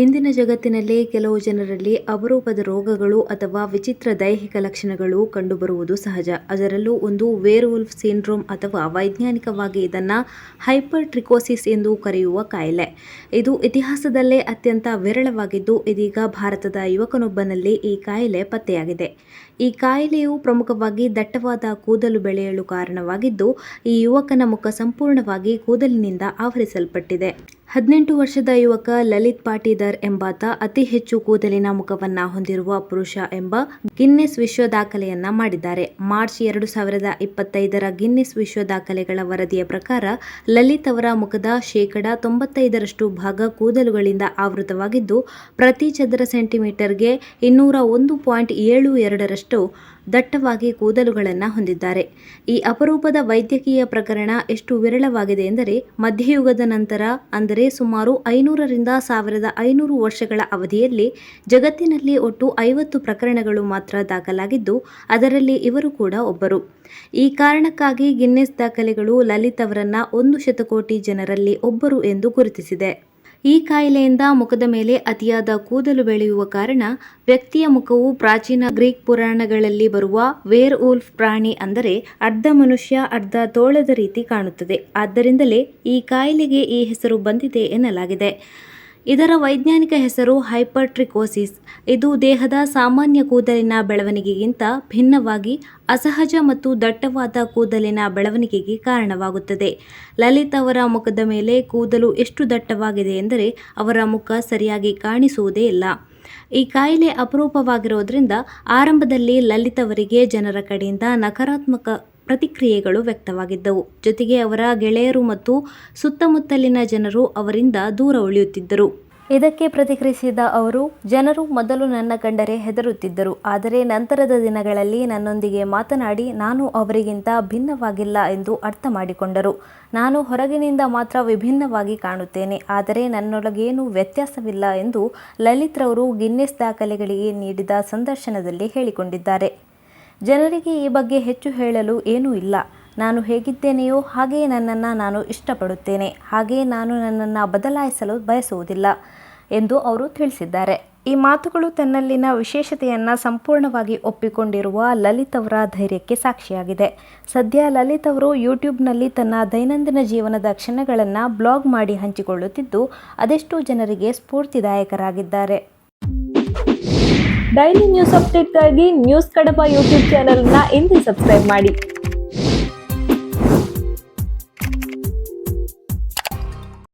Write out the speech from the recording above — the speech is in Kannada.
ಇಂದಿನ ಜಗತ್ತಿನಲ್ಲಿ ಕೆಲವು ಜನರಲ್ಲಿ ಅಪರೂಪದ ರೋಗಗಳು ಅಥವಾ ವಿಚಿತ್ರ ದೈಹಿಕ ಲಕ್ಷಣಗಳು ಕಂಡುಬರುವುದು ಸಹಜ. ಅದರಲ್ಲೂ ಒಂದು ವೇರ್ವುಲ್ಫ್ ಸಿಂಡ್ರೋಮ್ ಅಥವಾ ವೈಜ್ಞಾನಿಕವಾಗಿ ಇದನ್ನು ಹೈಪರ್ಟ್ರಿಕೋಸಿಸ್ ಎಂದು ಕರೆಯುವ ಕಾಯಿಲೆ. ಇದು ಇತಿಹಾಸದಲ್ಲೇ ಅತ್ಯಂತ ವಿರಳವಾಗಿದ್ದು ಇದೀಗ ಭಾರತದ ಯುವಕನೊಬ್ಬನಲ್ಲಿ ಈ ಕಾಯಿಲೆ ಪತ್ತೆಯಾಗಿದೆ. ಈ ಕಾಯಿಲೆಯು ಪ್ರಮುಖವಾಗಿ ದಟ್ಟವಾದ ಕೂದಲು ಬೆಳೆಯಲು ಕಾರಣವಾಗಿದ್ದು, ಈ ಯುವಕನ ಮುಖ ಸಂಪೂರ್ಣವಾಗಿ ಕೂದಲಿನಿಂದ ಆವರಿಸಲ್ಪಟ್ಟಿದೆ. ಹದಿನೆಂಟು ವರ್ಷದ ಯುವಕ ಲಲಿತ್ ಪಾಟೀದರ್ ಎಂಬಾತ ಅತಿ ಹೆಚ್ಚು ಕೂದಲಿನ ಮುಖವನ್ನ ಹೊಂದಿರುವ ಪುರುಷ ಎಂಬ ಗಿನ್ನಿಸ್ ವಿಶ್ವ ದಾಖಲೆಯನ್ನ ಮಾಡಿದ್ದಾರೆ. ಮಾರ್ಚ್ ಎರಡು ಸಾವಿರದ ಇಪ್ಪತ್ತೈದರ ಗಿನ್ನಿಸ್ ವಿಶ್ವ ದಾಖಲೆಗಳ ವರದಿಯ ಪ್ರಕಾರ ಲಲಿತ್ ಅವರ ಮುಖದ ಶೇಕಡ ತೊಂಬತ್ತೈದರಷ್ಟು ಭಾಗ ಕೂದಲುಗಳಿಂದ ಆವೃತವಾಗಿದ್ದು, ಪ್ರತಿ ಚದರ ಸೆಂಟಿಮೀಟರ್ಗೆ ಇನ್ನೂರ ಒಂದು ಪಾಯಿಂಟ್ ಏಳು ಎರಡರಷ್ಟು ದಟ್ಟವಾಗಿ ಕೂದಲುಗಳನ್ನು ಹೊಂದಿದ್ದಾರೆ. ಈ ಅಪರೂಪದ ವೈದ್ಯಕೀಯ ಪ್ರಕರಣ ಎಷ್ಟು ವಿರಳವಾಗಿದೆ ಎಂದರೆ ಮಧ್ಯಯುಗದ ನಂತರ ಅಂದರೆ ಸುಮಾರು ಐನೂರರಿಂದ ಸಾವಿರದ ಐನೂರು ವರ್ಷಗಳ ಅವಧಿಯಲ್ಲಿ ಜಗತ್ತಿನಲ್ಲಿ ಒಟ್ಟು ಐವತ್ತು ಪ್ರಕರಣಗಳು ಮಾತ್ರ ದಾಖಲಾಗಿದ್ದು, ಅದರಲ್ಲಿ ಇವರು ಕೂಡ ಒಬ್ಬರು. ಈ ಕಾರಣಕ್ಕಾಗಿ ಗಿನ್ನೆಸ್ ದಾಖಲೆಗಳು ಲಲಿತ್ ಅವರನ್ನ ಒಂದು ಶತಕೋಟಿ ಜನರಲ್ಲಿ ಒಬ್ಬರು ಎಂದು ಗುರುತಿಸಿದೆ. ಈ ಕಾಯಿಲೆಯಿಂದ ಮುಖದ ಮೇಲೆ ಅತಿಯಾದ ಕೂದಲು ಬೆಳೆಯುವ ಕಾರಣ ವ್ಯಕ್ತಿಯ ಮುಖವು ಪ್ರಾಚೀನ ಗ್ರೀಕ್ ಪುರಾಣಗಳಲ್ಲಿ ಬರುವ ವೇರ್ ಉಲ್ಫ್ ಪ್ರಾಣಿ ಅಂದರೆ ಅರ್ಧ ಮನುಷ್ಯ, ಅರ್ಧ ತೋಳದ ರೀತಿ ಕಾಣುತ್ತದೆ. ಆದ್ದರಿಂದಲೇ ಈ ಕಾಯಿಲೆಗೆ ಈ ಹೆಸರು ಬಂದಿದೆ ಎನ್ನಲಾಗಿದೆ. ಇದರ ವೈಜ್ಞಾನಿಕ ಹೆಸರು ಹೈಪರ್ಟ್ರಿಕೋಸಿಸ್. ಇದು ದೇಹದ ಸಾಮಾನ್ಯ ಕೂದಲಿನ ಬೆಳವಣಿಗೆಗಿಂತ ಭಿನ್ನವಾಗಿ ಅಸಹಜ ಮತ್ತು ದಟ್ಟವಾದ ಕೂದಲಿನ ಬೆಳವಣಿಗೆಗೆ ಕಾರಣವಾಗುತ್ತದೆ. ಲಲಿತ್ ಅವರ ಮುಖದ ಮೇಲೆ ಕೂದಲು ಎಷ್ಟು ದಟ್ಟವಾಗಿದೆ ಎಂದರೆ ಅವರ ಮುಖ ಸರಿಯಾಗಿ ಕಾಣಿಸುವುದೇ ಇಲ್ಲ. ಈ ಕಾಯಿಲೆ ಅಪರೂಪವಾಗಿರೋದ್ರಿಂದ ಆರಂಭದಲ್ಲಿ ಲಲಿತ್ ಅವರಿಗೆ ಜನರ ಕಡೆಯಿಂದ ನಕಾರಾತ್ಮಕ ಪ್ರತಿಕ್ರಿಯೆಗಳು ವ್ಯಕ್ತವಾಗಿದ್ದವು. ಜೊತೆಗೆ ಅವರ ಗೆಳೆಯರು ಮತ್ತು ಸುತ್ತಮುತ್ತಲಿನ ಜನರು ಅವರಿಂದ ದೂರ ಉಳಿಯುತ್ತಿದ್ದರು. ಇದಕ್ಕೆ ಪ್ರತಿಕ್ರಿಯಿಸಿದ ಅವರು, ಜನರು ಮೊದಲು ನನ್ನ ಕಂಡರೆ ಹೆದರುತ್ತಿದ್ದರು. ಆದರೆ ನಂತರದ ದಿನಗಳಲ್ಲಿ ನನ್ನೊಂದಿಗೆ ಮಾತನಾಡಿ ನಾನು ಅವರಿಗಿಂತ ಭಿನ್ನವಾಗಿಲ್ಲ ಎಂದು ಅರ್ಥ ಮಾಡಿಕೊಂಡರು. ನಾನು ಹೊರಗಿನಿಂದ ಮಾತ್ರ ವಿಭಿನ್ನವಾಗಿ ಕಾಣುತ್ತೇನೆ. ಆದರೆ ನನ್ನೊಳಗೇನು ವ್ಯತ್ಯಾಸವಿಲ್ಲ ಎಂದು ಲಲಿತ್ ರವರು ಗಿನ್ನೆಸ್ ದಾಖಲೆಗಳಿಗೆ ನೀಡಿದ ಸಂದರ್ಶನದಲ್ಲಿ ಹೇಳಿಕೊಂಡಿದ್ದಾರೆ. ಜನರಿಗೆ ಈ ಬಗ್ಗೆ ಹೆಚ್ಚು ಹೇಳಲು ಏನೂ ಇಲ್ಲ. ನಾನು ಹೇಗಿದ್ದೇನೆಯೋ ಹಾಗೆಯೇ ನನ್ನನ್ನು ನಾನು ಇಷ್ಟಪಡುತ್ತೇನೆ. ಹಾಗೆಯೇ ನಾನು ನನ್ನನ್ನು ಬದಲಾಯಿಸಲು ಬಯಸುವುದಿಲ್ಲ ಎಂದು ಅವರು ತಿಳಿಸಿದ್ದಾರೆ. ಈ ಮಾತುಗಳು ತನ್ನಲ್ಲಿನ ವಿಶೇಷತೆಯನ್ನು ಸಂಪೂರ್ಣವಾಗಿ ಒಪ್ಪಿಕೊಂಡಿರುವ ಲಲಿತ್ ಅವರ ಧೈರ್ಯಕ್ಕೆ ಸಾಕ್ಷಿಯಾಗಿದೆ. ಸದ್ಯ ಲಲಿತ್ ಅವರು ಯೂಟ್ಯೂಬ್ನಲ್ಲಿ ತನ್ನ ದೈನಂದಿನ ಜೀವನದ ಕ್ಷಣಗಳನ್ನು ಬ್ಲಾಗ್ ಮಾಡಿ ಹಂಚಿಕೊಳ್ಳುತ್ತಿದ್ದು, ಅದೆಷ್ಟೋ ಜನರಿಗೆ ಸ್ಫೂರ್ತಿದಾಯಕರಾಗಿದ್ದಾರೆ. ಡೈಲಿ ನ್ಯೂಸ್ ಅಪ್ಡೇಟ್ಗಾಗಿ ನ್ಯೂಸ್ ಕಡಪ ಯೂಟ್ಯೂಬ್ ಚಾನೆಲ್ನ ಇಂದು ಸಬ್ಸ್ಕ್ರೈಬ್ ಮಾಡಿ.